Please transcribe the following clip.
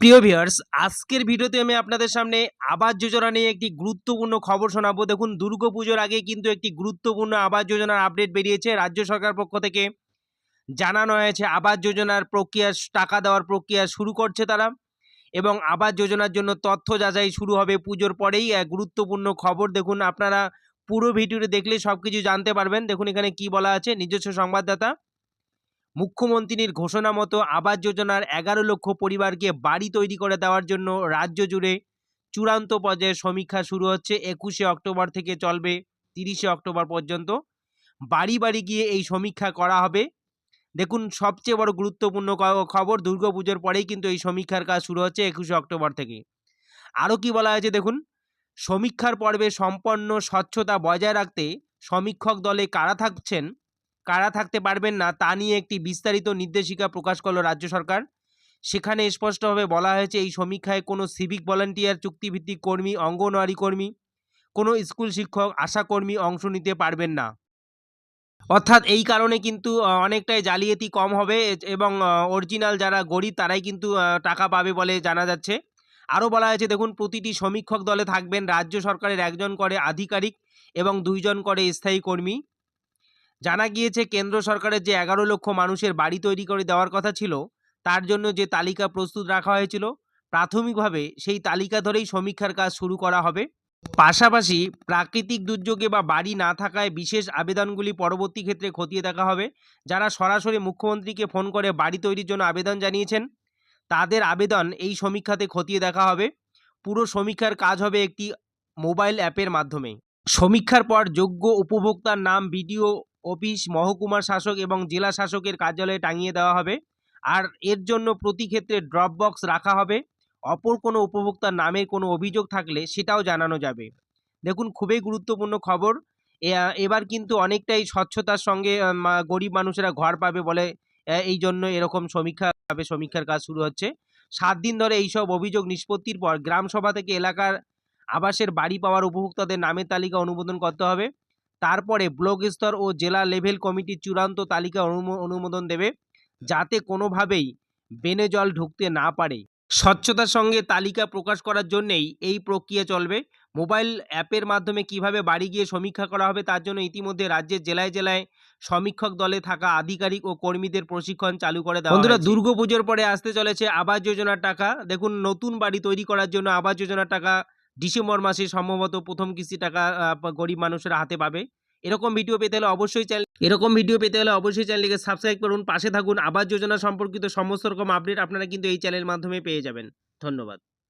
প্রিয় ভিউয়ার্স, আজকের ভিডিওতে আমি আপনাদের সামনে আবাস যোজনা নিয়ে একটি গুরুত্বপূর্ণ খবর শোনাবো। দেখুন দুর্গাপুজোর আগে কিন্তু একটি গুরুত্বপূর্ণ আবাস যোজনার আপডেট বেরিয়েছে। রাজ্য সরকার পক্ষ থেকে জানানো হয়েছে, আবাস যোজনার প্রক্রিয়া টাকা দেওয়ার প্রক্রিয়া শুরু করছে তারা এবং আবাস যোজনার জন্য তথ্য যাচাই শুরু হবে পুজোর পরেই। এক গুরুত্বপূর্ণ খবর দেখুন, আপনারা পুরো ভিডিওটি দেখলে সব কিছু জানতে পারবেন। দেখুন, এখানে কি বলা আছে, নিজস্ব সংবাদদাতা। মুখ্যমন্ত্রীর ঘোষণা মতো আবাস যোজনার এগারো লক্ষ পরিবারকে বাড়ি তৈরি করে দেওয়ার জন্য রাজ্য জুড়ে চূড়ান্ত পর্যায়ে সমীক্ষা শুরু হচ্ছে একুশে অক্টোবর থেকে চলবে তিরিশে অক্টোবর পর্যন্ত। বাড়ি বাড়ি গিয়ে এই সমীক্ষা করা হবে। দেখুন, সবচেয়ে বড় গুরুত্বপূর্ণ খবর দুর্গাপুজোর পরেই কিন্তু এই সমীক্ষার কাজ শুরু হচ্ছে একুশে অক্টোবর থেকে। আরও কি বলা হয়েছে দেখুন, সমীক্ষার পর্বে সম্পন্ন স্বচ্ছতা বজায় রাখতে সমীক্ষক দলে কারা থাকছেন? কারা থাকতে পারবেন না, তা নিয়ে একটি বিস্তারিত নির্দেশিকা প্রকাশ করল রাজ্য সরকার। সেখানে স্পষ্টভাবে বলা হয়েছে, এই সমীক্ষায় কোনো সিভিক ভলান্টিয়ার চুক্তিভিত্তিক কর্মী, অঙ্গনওয়াড়ি কর্মী, কোনো স্কুল শিক্ষক আশাকর্মী অংশ নিতে পারবেন না। অর্থাৎ এই কারণে কিন্তু অনেকটাই জালিয়াতি কম হবে এবং অরিজিনাল যারা গরিব তারাই কিন্তু টাকা পাবে বলে জানা যাচ্ছে। আরও বলা হয়েছে, দেখুন, প্রতিটি সমীক্ষক দলে থাকবেন, রাজ্য সরকারের একজন করে আধিকারিক এবং দুইজন করে স্থায়ী কর্মী। জানা গিয়েছে কেন্দ্র সরকারের যে এগারো লক্ষ মানুষের বাড়ি তৈরি করে দেওয়ার কথা ছিল, তার জন্য যে তালিকা প্রস্তুত রাখা হয়েছিল, প্রাথমিকভাবে সেই তালিকা ধরেই সমীক্ষার কাজ শুরু করা হবে। পাশাপাশি প্রাকৃতিক দুর্যোগে বা বাড়ি না থাকায় বিশেষ আবেদনগুলি পরবর্তী ক্ষেত্রে খতিয়ে দেখা হবে। যারা সরাসরি মুখ্যমন্ত্রীকে ফোন করে বাড়ি তৈরির জন্য আবেদন জানিয়েছেন, তাদের আবেদন এই সমীক্ষাতে খতিয়ে দেখা হবে। পুরো সমীক্ষার কাজ হবে একটি মোবাইল অ্যাপের মাধ্যমে। সমীক্ষার পর যোগ্য উপভোক্তার নাম বিডিও অফিস মহকুমা শাসক এবং জেলা শাসকের কার্যালয়ে টাঙিয়ে দেওয়া হবে। আর এর জন্য প্রতি ক্ষেত্রে ড্রপ বক্স রাখা হবে। অপর কোনো উপভোক্তার নামের কোনো অভিযোগ থাকলে সেটাও জানানো যাবে। দেখুন, খুবই গুরুত্বপূর্ণ খবর। এবার কিন্তু অনেকটাই স্বচ্ছতার সঙ্গে গরিব মানুষেরা ঘর পাবে বলে এই জন্য এরকম সমীক্ষা ভাবে সমীক্ষার কাজ শুরু হচ্ছে। সাত দিন ধরে এইসব অভিযোগ নিষ্পত্তির পর গ্রাম সভা থেকে এলাকার আবাসের বাড়ি পাওয়ার উপভোক্তাদের নামের তালিকা অনুমোদন করতে হবে। তারপরে ব্লক স্তর ও জেলা লেভেল কমিটির চূড়ান্ত তালিকা অনুমো- অনুমোদন দেবে যাতে কোনোভাবেই বেনে জল ঢুকতে না পারে। স্বচ্ছতার সঙ্গে তালিকা প্রকাশ করার জন্যেই এই প্রক্রিয়া চলবে। মোবাইল অ্যাপের মাধ্যমে কীভাবে বাড়ি গিয়ে সমীক্ষা করা হবে তার জন্য ইতিমধ্যে রাজ্যের জেলায় জেলায় সমীক্ষক দলে থাকা আধিকারিক ও কর্মীদের প্রশিক্ষণ চালু করে দেওয়া বন্ধুরা দুর্গাপুজোর পরে আসতে চলেছে আবাস যোজনার টাকা। দেখুন নতুন বাড়ি তৈরি করার জন্য আবাস যোজনার টাকা ডিসেম্বর মাসে সম্ভবত প্রথম কিস্তি টাকা গরিব মানুষের হাতে পাবে। এরকম ভিডিও পেতে হলে অবশ্যই চ্যানেল এরকম ভিডিও পেতে হলে অবশ্যই চ্যানেলকে সাবস্ক্রাইব করুন, পাশে থাকুন। আবাস যোজনা সম্পর্কিত সমস্ত রকম আপডেট আপনারা কিন্তু এই চ্যানেলের মাধ্যমে পেয়ে যাবেন। ধন্যবাদ।